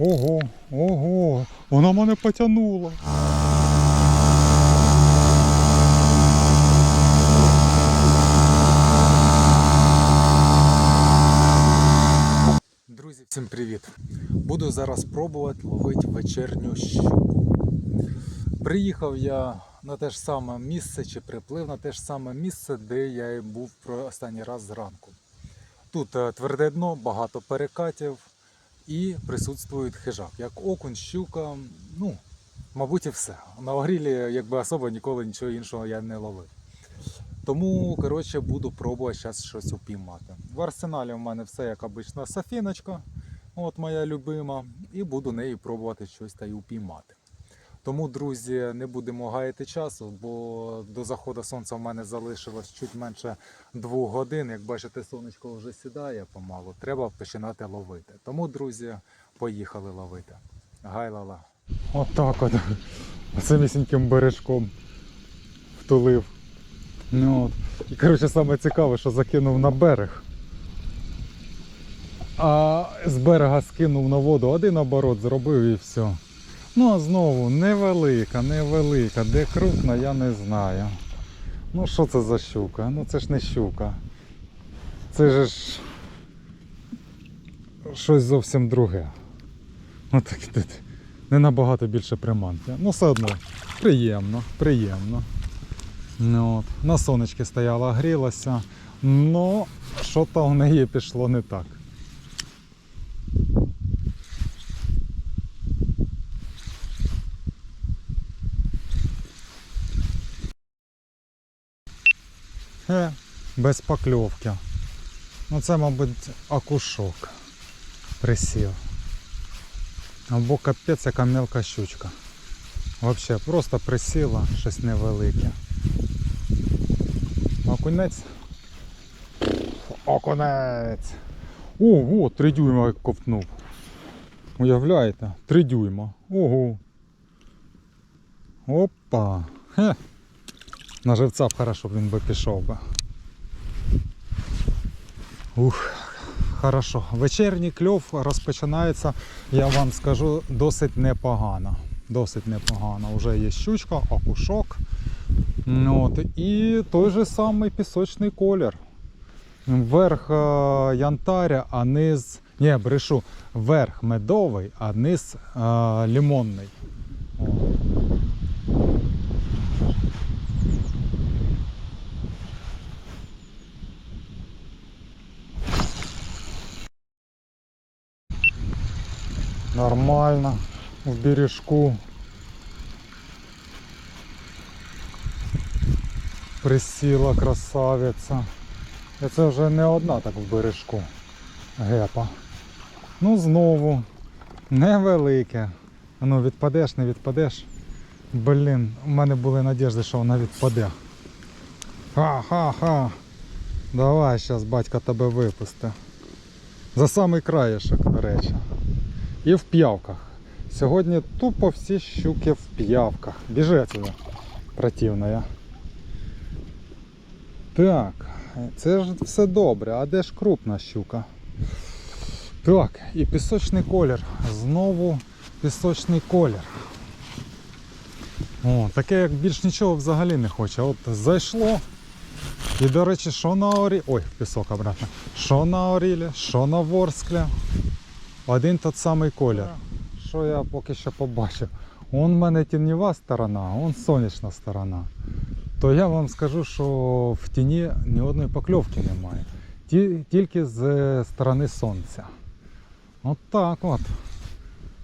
Ого, ого, вона мене потягнула. Друзі, всім привіт! Буду зараз пробувати ловити вечірню щуку. Приїхав я на те ж саме місце чи приплив на те ж саме місце, де я і був останній раз зранку. Тут е, тверде дно, багато перекатів і присутствує хижак. Як окунь, щука, ну, мабуть, і все. На огрілі, якби особо ніколи нічого іншого я не ловив. Тому, коротше, буду пробувати зараз щось упіймати. В арсеналі в мене все як обична сафіночка, от моя любима, і буду нею пробувати щось та й упіймати. Тому, друзі, не будемо гаяти часу, бо до заходу сонця в мене залишилось чуть менше двох годин. Як бачите, сонечко вже сідає помалу. Треба починати ловити. Тому, друзі, поїхали ловити. Гайлала. Отак от. Самісіньким бережком втулив. Ну, от. І коротше саме цікаве, що закинув на берег. А з берега скинув на воду, один оборот зробив і все. Ну а знову невелика, невелика. Де крупна, я не знаю. Ну що це за щука? Ну це ж не щука. Це ж щось зовсім друге. Ну так тут не набагато більше приманки. Ну все одно приємно, приємно. Ну, от. На сонечки стояла, грілася, но що то в неї пішло не так. Хе, без покльовки. Ну це, мабуть, акушок присів. Або капець яка мелка щучка. Взагалі, просто присіла щось невелике. Окунець. Окунець. Ого, три дюйма як ковтнув. Уявляєте? Три дюйма. Ого. Опа. Хе. На живця б хорошо б він би пішов би. Ух, хорошо. Вечірній кльов розпочинається, я вам скажу, досить непогано. Досить непогано. Уже є щучка, окушок. Ну, От, і той же самий пісочний колір. Верх е, янтаря, а низ. Ні, брешу, верх медовий, а низ е, лимонний. О. Нормально, в бережку. Присіла красавиця. І це вже не одна так в бережку. Гепа. Ну знову невелике. Ну відпадеш, не відпадеш. Блін, у мене були надіжди, що вона відпаде. Ха-ха-ха. Давай зараз батько тебе випусти. За самий краєшок, до речі. І в п'явках. Сьогодні тупо всі щуки в п'явках. Біжи отсюда, противная. Так, це ж все добре, а де ж крупна щука? Так, і пісочний колір. Знову пісочний колір. О, таке як більш нічого взагалі не хоче. От зайшло. І до речі, що на орі... Ой, пісок обратно. Що на орілі, що на ворсклі. Один тот самий колір. Що я поки що побачив? Он в мене тіньова сторона, он сонячна сторона то я вам скажу, що в тіні ні одної покльовки немає. Ті, тільки з е, сторони сонця. От так от.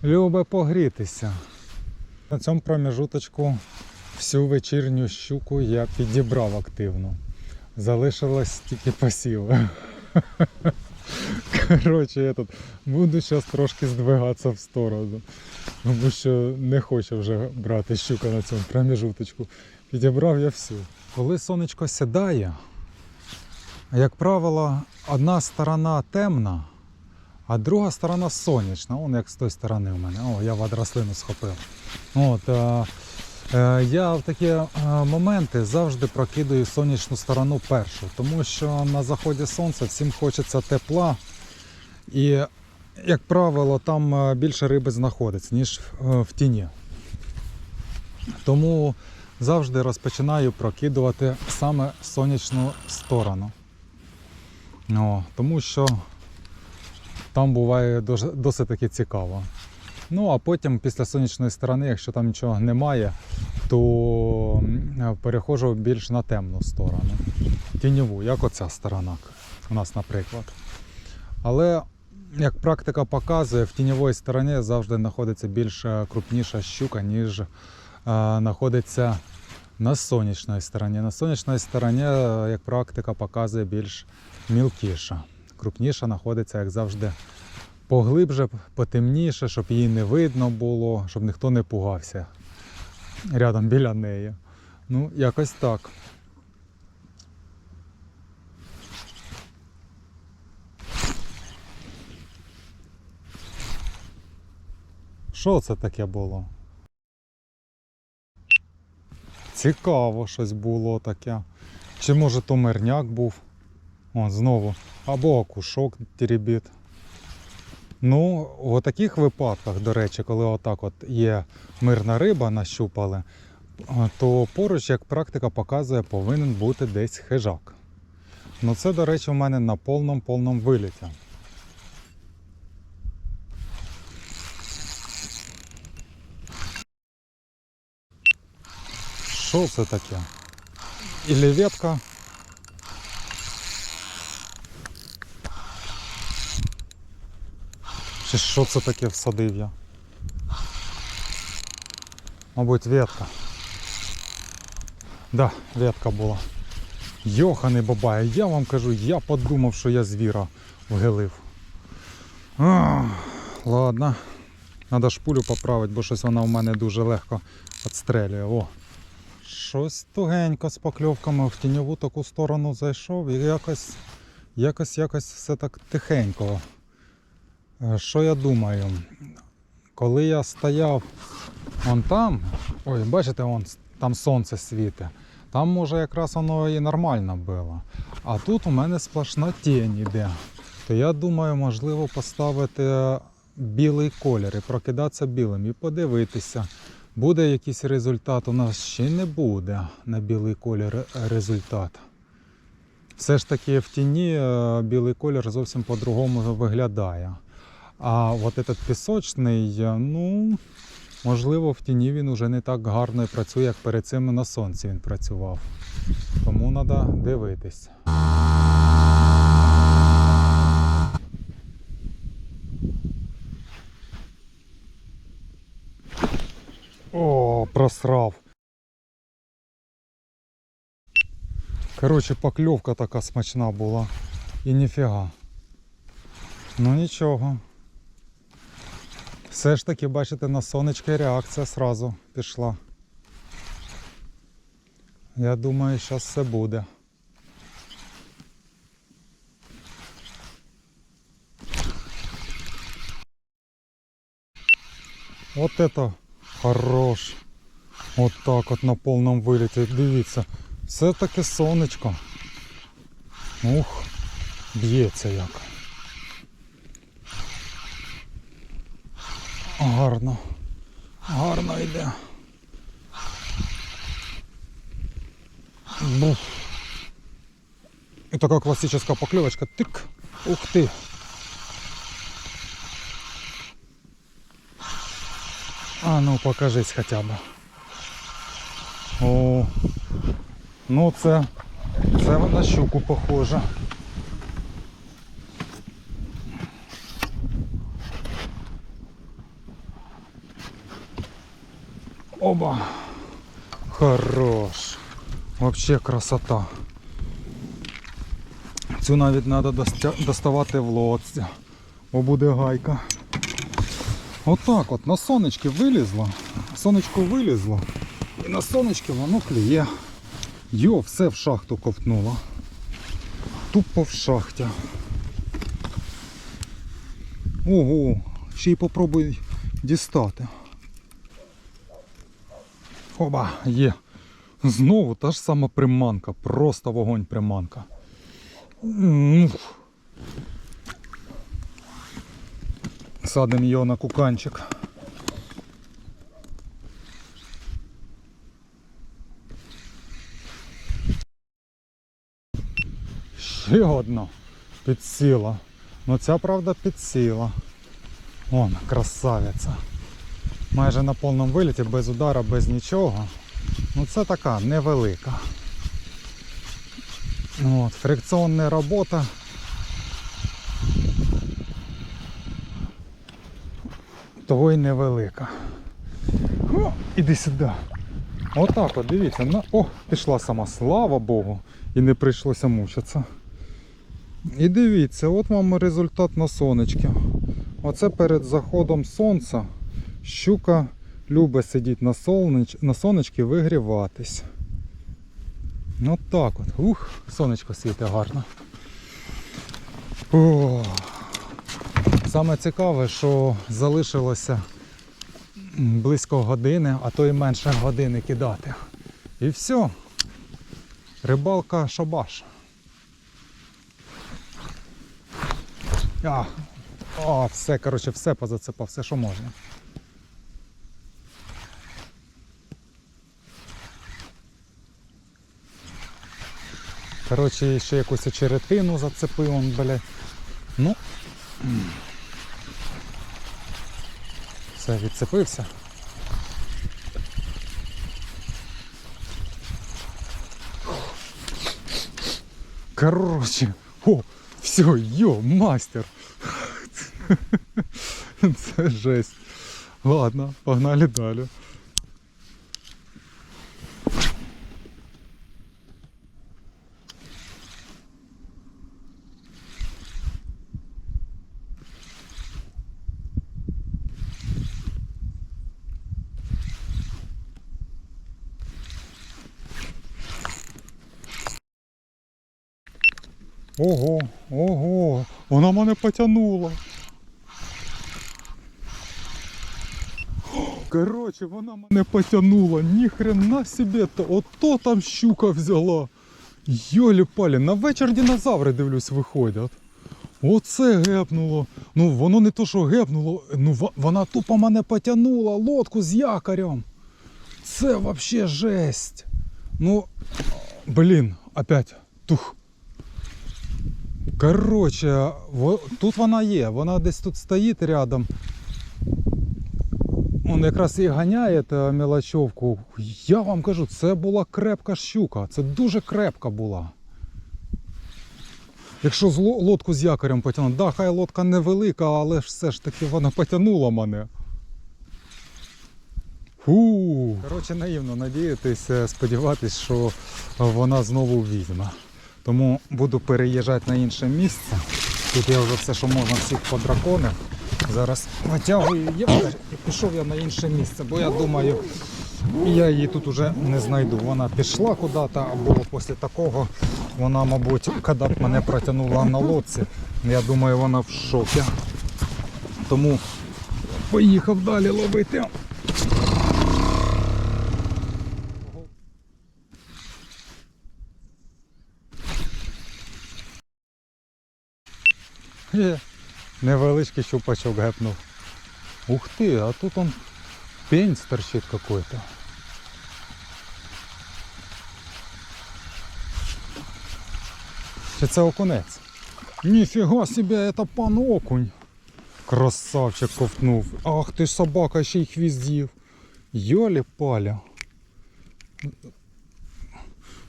Любе погрітися. На цьому проміжуточку всю вечірню щуку я підібрав активно. Залишилось тільки посіви. Коротше, я тут буду зараз трошки здвигатися в сторону. Тому що не хочу вже брати щука на цьому проміжуточку. Підібрав я всю. Коли сонечко сідає, як правило, одна сторона темна, а друга сторона сонячна. Он як з тої сторони у мене. О, я водорослину схопив. От, е, я в такі е, моменти завжди прокидаю сонячну сторону першу, тому що на заході сонця всім хочеться тепла. І як правило, там е, більше риби знаходиться, ніж е, в тіні. Тому завжди розпочинаю прокидувати саме сонячну сторону. О, тому що там буває досить таки цікаво. Ну, а потім після сонячної сторони, якщо там нічого немає, то м, переходжу більш на темну сторону. Тіньову, як оця сторона у нас, наприклад. Але як практика показує, в тіньовій стороні завжди знаходиться більш е, крупніша щука, ніж е, знаходиться на сонячній стороні. На сонячній стороні, е, як практика показує, більш мілкіша. Крупніша знаходиться, як завжди, поглибше, потемніше, щоб її не видно було, щоб ніхто не пугався рядом біля неї. Ну, якось так. Що це таке було? Цікаво щось було таке. Чи може то мирняк був? О, знову. Або окушок теребіт. Ну, в таких випадках, до речі, коли отак от є мирна риба, нащупали, то поруч, як практика показує, повинен бути десь хижак. Ну це, до речі, у мене на повному-повному виліті. Що це таке? Ілі ветка? Чи що це таке всадив я? Мабуть, ветка. Да, ветка була. Йоханий бабай, я вам кажу, я подумав, що я звіра вгилив. А, ладно. Надо шпулю поправити, бо щось вона у мене дуже легко відстрелює. О. Щось тугенько з покльовками в тіньову таку сторону зайшов і якось, якось, якось все так тихенько. Е, Що я думаю? Коли я стояв вон там, ой, бачите, вон, там сонце світить, там може якраз воно і нормально було. А тут у мене сплошна тінь іде. То я думаю, можливо поставити білий колір і прокидатися білим і подивитися. Буде якийсь результат, у нас ще не буде на білий колір результат. Все ж таки в тіні е, білий колір зовсім по-другому виглядає. А от этот пісочний, е, ну, можливо, в тіні він уже не так гарно працює, як перед цим на сонці він працював. Тому треба дивитись. О, просрав. Коротше, покльовка така смачна була. І ніфіга. Ну нічого. Все ж таки, бачите, на сонечко реакція сразу пішла. Я думаю, зараз все буде. Вот это хорош. От так от на повному виліті. Дивіться, все таке сонечко. Ух, б'ється як. Гарно. Гарно йде. Бух. І така класична покльовочка. Тик. Ух ти. А ну покажись хоча б. О, ну це, це на щуку похоже. Оба. Хорош. Вообще красота. Цю навіть треба доставати в лодці. Бо буде гайка. Отак от на сонечки вилізло. Сонечко вилізло. І на сонечки воно клює. Йо, все в шахту ковтнуло. Тупо в шахті. Ого, ще й попробуй дістати. Оба, є. Знову та ж сама приманка, просто вогонь приманка. М, Садимо його на куканчик. Ще одна підсіла. Ну ця правда підсіла. Вон, красавиця. Майже на повному виліті, без удара, без нічого. Ну це така невелика. От, фрикціонна робота. Того й невелика. О, іди сюди. Отак от, дивіться. На... О, пішла сама, слава Богу. І не прийшлося мучитися. І дивіться, от вам результат на сонечки. Оце перед заходом сонця щука любить сидіти на, сонеч... на сонечки вигріватись. От так от. Ух, сонечко світить гарно. О. Саме цікаве, що залишилося близько години, а то й менше години кидати. І все. Рибалка шабаш. А, о, все, коротше, все позацепав, все, що можна. Коротше, ще якусь очеретину зацепив, он, блядь. Ну. Все, відцепився. Короче, о, все, йо, мастер. Це жесть. Ладно, погнали далі. Ого, ого, вона мене потягнула. Короче, вона мене потягнула. Ніхрена себе то. Ото там щука взяла. Йолі палі, на вечір динозаври дивлюсь виходять. Оце гепнуло. Ну воно не то, що гепнуло, ну вона тупо мене потягнула лодку з якорем. Це вообще жесть. Ну, блін, опять тух. Коротше, тут вона є, вона десь тут стоїть рядом. Он якраз і ганяє та мелочовку. Я вам кажу, це була крепка щука. Це дуже крепка була. Якщо з лодку з якорем потягнути, да, хай лодка невелика, але все ж таки вона потягнула мене. Фу. Коротше, наївно надіятися, сподіватись, що вона знову візьме. Тому буду переїжджати на інше місце. Тут я вже все, що можна, всіх подраконив. Зараз витягую євтар і пішов я на інше місце, бо я думаю, я її тут уже не знайду. Вона пішла куди-то, або після такого вона, мабуть, коли б мене протягнула на лодці, я думаю, вона в шокі. Тому поїхав далі ловити. Є. Невеличкий щупачок гепнув. Ух ти, а тут он пень торчит какой-то. Чи це окунець? Ніфіга себе, это пан окунь. Красавчик ковтнув. Ах ти ж собака ще й хвіст з'їв. Йолі паля.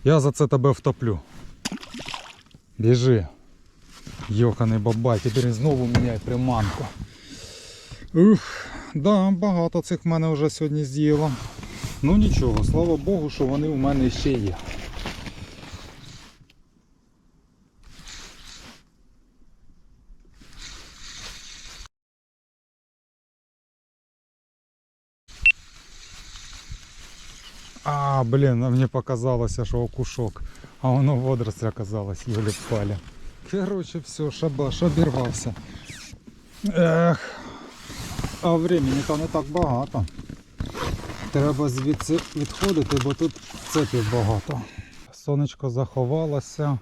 Я за це тебе втоплю. Біжи. Йоханий бабай, тепер знову міняє приманку. Ух, да, багато цих в мене вже сьогодні з'їло. Ну нічого, слава Богу, що вони у мене ще є. А, блін, мені показалося, що окушок, а воно водоросль оказалось, юлі палі. Короче, все, шабаш обірвався. Ех, а времени то не так багато. Треба звідси відходити, бо тут цепів багато. Сонечко заховалося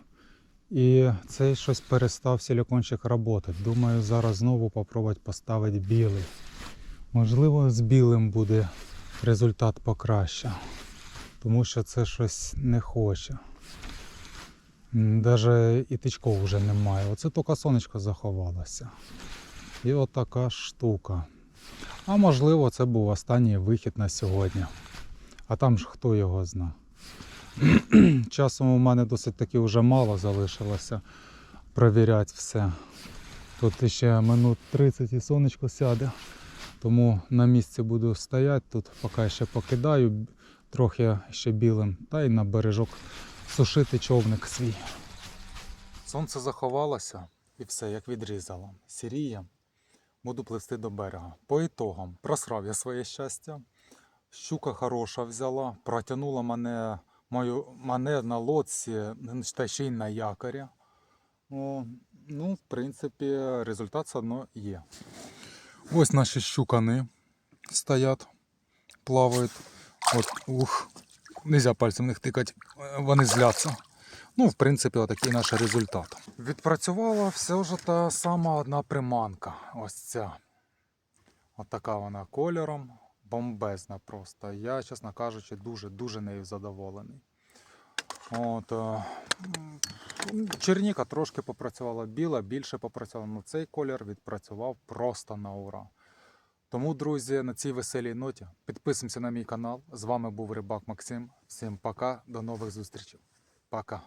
І цей щось перестав силікончик працювати. Думаю, зараз знову попробувати поставити білий. Можливо, з білим буде результат покраще. Тому що це щось не хоче. Навіть і тичков вже немає. Оце тільки сонечко заховалося. І от така штука. А можливо, це був останній вихід на сьогодні. А там ж хто його зна. Часом у мене досить таки вже мало залишилося провіряти все. Тут ще минут 30 і сонечко сяде. Тому на місці буду стояти тут, поки ще покидаю трохи ще білим, та й на бережок сушити човник свій. Сонце заховалося і все як відрізало. Сіріє. Буду пливти до берега. По ітогам просрав я своє щастя. Щука хороша взяла, протягнула мене, мою, мене на лодці, та ще й на якорі. О, ну, в принципі, результат все одно є. Ось наші щукани стоять, плавають. От, ух, нельзя пальцем них тикати, вони зляться. Ну, в принципі, отакий наш результат. Відпрацювала все ж та сама одна приманка. Ось ця. От така вона кольором. Бомбезна просто. Я, чесно кажучи, дуже-дуже нею задоволений. От, е, Черніка трошки попрацювала біла, більше попрацювала. Ну цей колір відпрацював просто на ура. Тому, друзі, на цій веселій ноті підписуємося на мій канал. З вами був Рибак Максим. Всім пока, до нових зустрічей. Пока.